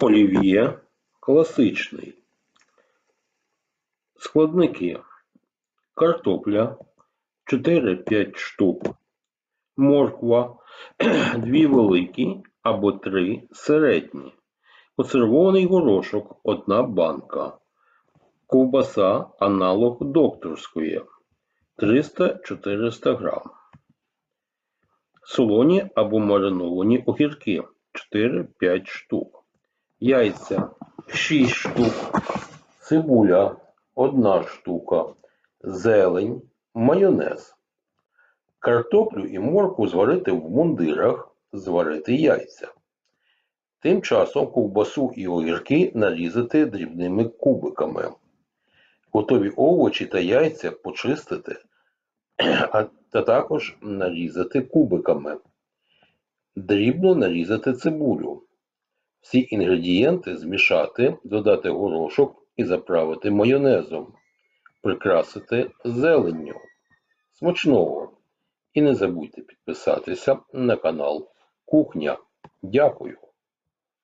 олів'є класичний. Складники. Картопля 4-5 штук. Морква 2 великі або 3 середні. Консервований горошок 1 банка. Ковбаса аналог докторської 300-400 грам. Солоні або мариновані огірки 4-5 штук. Яйця 6 штук. Цибуля 1 штука. Зелень, майонез. Картоплю і моркву зварити в мундирах, зварити яйця. Тим часом ковбасу і огірки нарізати дрібними кубиками. Готові овочі та яйця почистити, а та також нарізати кубиками. Дрібно нарізати цибулю. Всі інгредієнти змішати, додати горошок і заправити майонезом. Прикрасити зеленню. Смачного! І не забудьте підписатися на канал Кухня. Дякую!